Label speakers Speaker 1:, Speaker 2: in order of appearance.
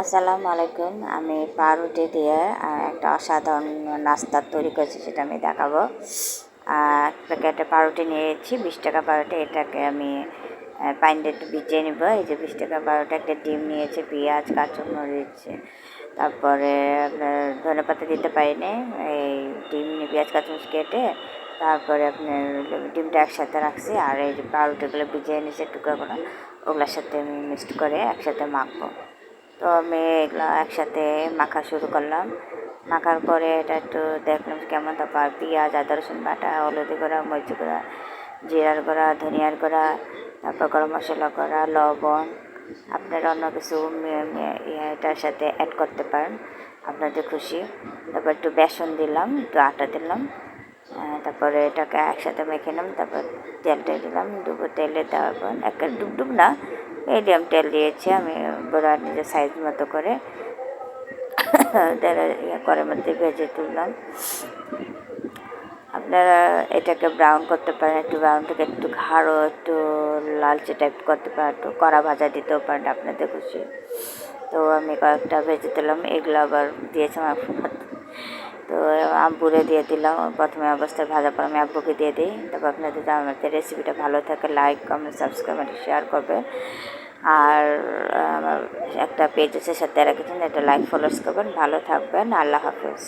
Speaker 1: আসসালামু আলাইকুম। আমি পাউরুটি দিয়ে একটা অসাধারণ নাস্তা তৈরি করেছি, সেটা আমি দেখাবো। এক প্যাকেটে পাউরুটি নিয়েছি, বিশ টাকা পাউরুটি। এটাকে আমি পাইন্ডে একটু ভিজিয়ে নিব। এই যে বিশ টাকা পাউরুটি, একটা ডিম নিয়েছি, পেঁয়াজ, কাঁচামরিচ, তারপরে আপনার ধনে পাতা দিতে পারিনি। এই ডিম নিয়ে পেঁয়াজ, কাঁচামরিচ কেটে, তারপরে আপনার ডিমটা একসাথে রাখছি। আর এই যে পাউরুটিগুলো ভিজিয়ে নিয়েছে টুকরো করে ওগুলোর সাথে আমি মিক্সড করে একসাথে মাখবো। তো আমি এগুলো একসাথে মাখা শুরু করলাম। মাখার পরে এটা একটু দেখলাম কেমন তারপর পেঁয়াজ, আদা, রসুন বাটা, হলুদি গুঁড়া, মরিচ গুঁড়া, জিরার গুঁড়া, ধনিয়ার গুঁড়া, তারপর গরম মশলা গুঁড়া, লবণ। আপনারা অন্য কিছু এটার সাথে অ্যাড করতে পারেন। আপনাদের খুশি। তারপর একটু বেসন দিলাম, একটু আটা দিলাম। তারপরে এটাকে একসাথে মেখে নিলাম, তারপর তেলটা দিলাম। ডুবো তেলে দেওয়ার পর একটা ডুব ডুব না মিডিয়াম তেল দিয়েছি, আমি বড়া নিজের সাইজ মতো করে। তেলের ইয়ে করার মধ্যে ভেজে তুললাম। আপনারা এটাকে ব্রাউন করতে পারেন, একটু ব্রাউন থেকে একটু ঘাড়ো একটু লালচে টাইপ করতে পারেন, একটু কড়া ভাজা দিতেও পারেন আপনাদের খুশি। তো আমি কয়েকটা ভেজে দিলাম এগুলো আবার দিয়েছি আমার তো আব্বুরে দিয়ে দিলাম। প্রথমে অবস্থায় ভাজা পর আমি আব্বুকে দিয়ে দিই। তারপর আপনাদের আমার আমাদের রেসিপিটা ভালো থাকে লাইক কমেন্ট সাবস্ক্রাইব শেয়ার করবে আর, আমার একটা পেজ আছে, সাথে রেখেছেন এটা লাইক ফলোস করবেন। ভালো থাকবেন, আল্লাহ হাফেজ।